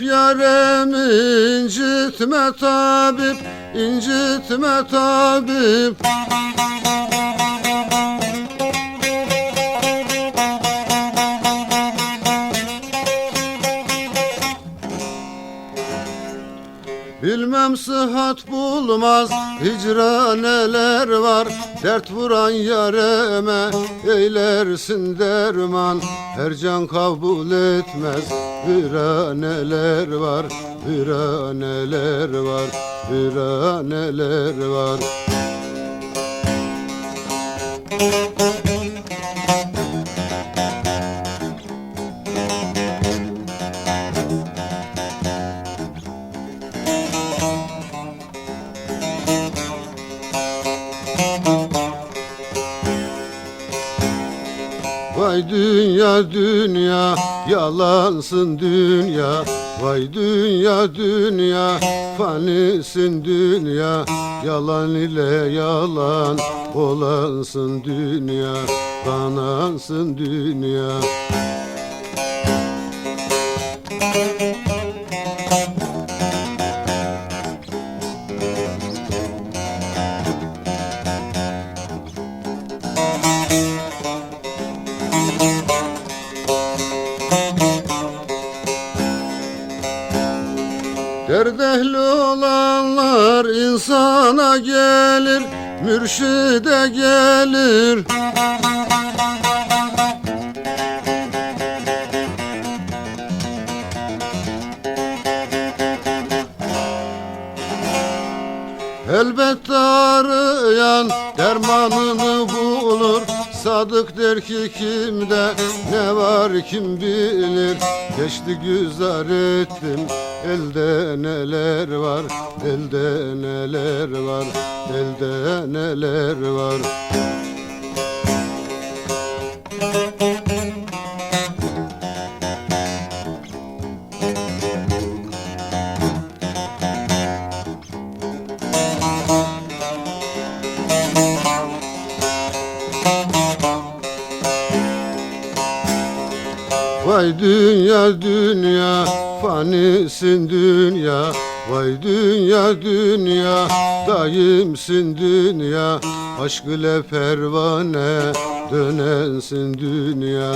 vurup yarem incitme tabip incitme tabip Bilmem sıhhat bulmaz. Hicra neler var. Dert vuran yareme eylersin derman. Her can kabul etmez. Viraneler var. Viraneler var. Viraneler var Vay dünya dünya yalansın dünya. Vay dünya dünya fanisin dünya. Yalan ile yalan olansın dünya Kanansın dünya Dert ehli olanlar insana gelir Mürşide gelir. Elbette arayan dermanını bulur Sadık der ki kimde ne var kim bilir. Geçti güzar ettim elde neler var Elde neler var elde neler var. Vay dünya fanisin dünya Vay dünya dünya daimsin dünya. Aşk ile pervane dönensin dünya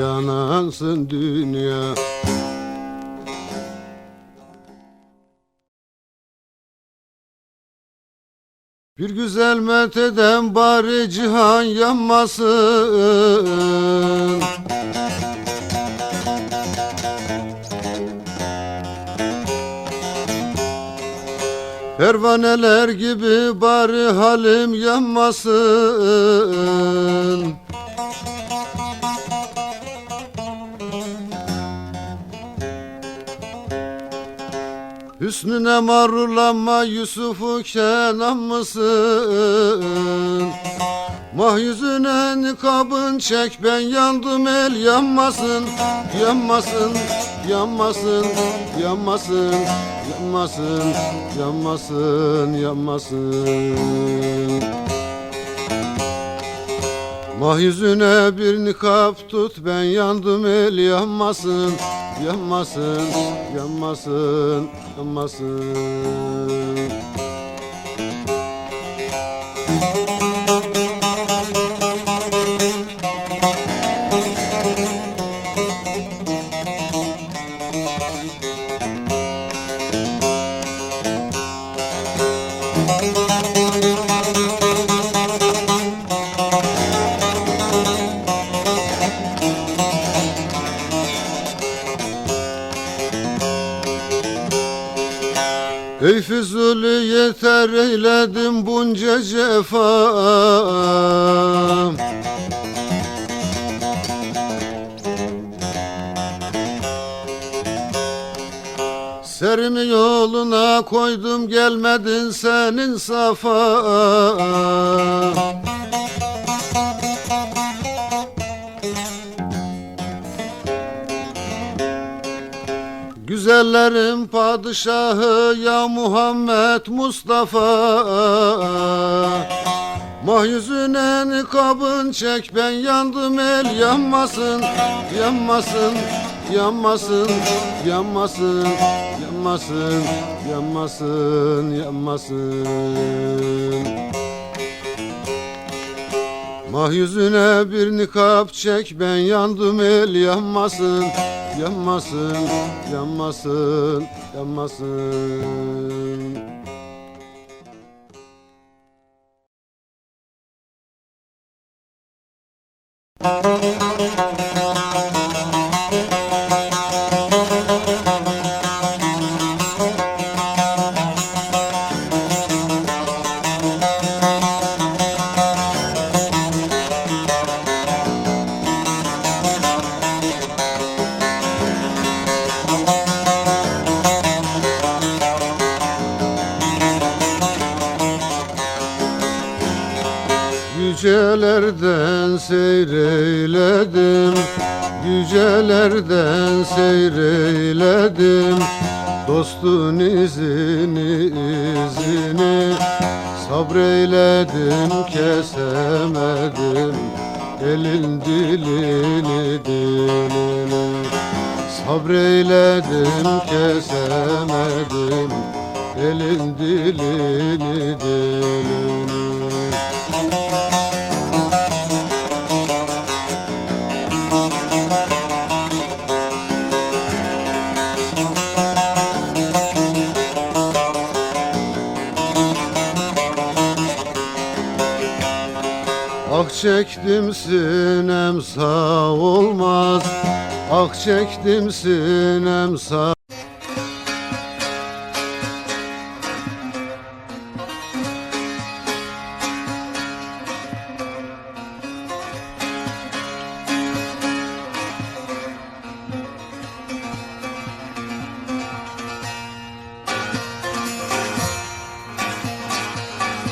Yanansın dünya. Bir güzel metheden bari cihan yanmasın Pervaneler gibi bari halim yanmasın Hüsnüne marurlanma Yusuf'u Kenan mısın? Mah yüzüne nikabın çek ben yandım el yanmasın Yanmasın, yanmasın, yanmasın Yanmasın, yanmasın, yanmasın. Mah yüzüne bir nikap tut ben yandım el yanmasın Yanmasın, yanmasın, yanmasın Ey Füzuli yeter eyledim bunca cefa Serimi yoluna koydum gelmedin senin safa Güzellerin padişahı ya Muhammed Mustafa. Mah yüzüne nikabın çek ben yandım el yanmasın Yanmasın, yanmasın, yanmasın Yanmasın, yanmasın, yanmasın. Mah yüzüne bir nikap çek ben yandım el yanmasın Yanmasın, yanmasın, yanmasın Yücelerden seyreyledim Yücelerden seyreyledim Dostun izini izini Sabreyledim kesemedim. Elin dilini dilini Sabreyledim kesemedim. Elin dilini dilini çektim sinem sağ olmaz. Ah çektim sinem sağ